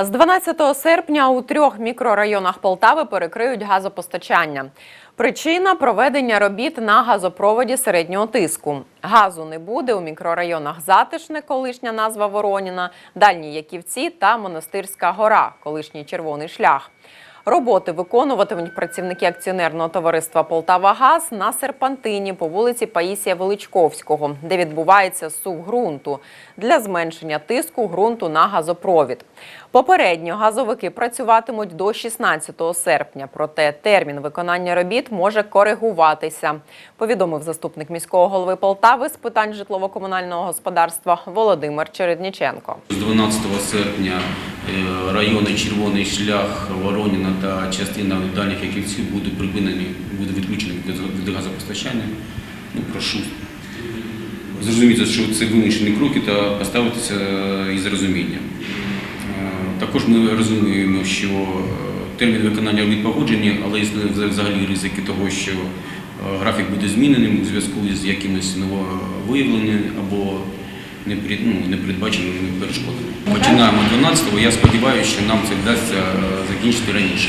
З 12 серпня у трьох мікрорайонах Полтави перекриють газопостачання. Причина проведення робіт на газопроводі середнього тиску. Газу не буде у мікрорайонах Затишне, колишня назва Вороніна, Дальні Яківці та Монастирська гора, колишній червоний шлях. Роботи виконуватимуть працівники акціонерного товариства «Полтавагаз» на серпантині по вулиці Паїсія Величковського, де відбувається сув ґрунту для зменшення тиску ґрунту на газопровід. Попередньо газовики працюватимуть до 16 серпня, проте термін виконання робіт може коригуватися, повідомив заступник міського голови Полтави з питань житлово-комунального господарства Володимир Чередніченко. З 12 серпня райони Червоний шлях, Вороніна та частина дальніх яківців будуть припинені, буде відключені від газопостачання. Ну, прошу зрозуміти, що це вимушені кроки та поставитися е, із розумінням. Е, Також ми розуміємо, що е, термін виконання робіт погоджені, але існує вза- взагалі ризики того, що е, графік буде зміненим у зв'язку з якимось нововиявленими або непред- ну, непередбаченими перешкодами. Починаємо 12-го. Я сподіваюся, що нам це вдасться е, закінчити раніше.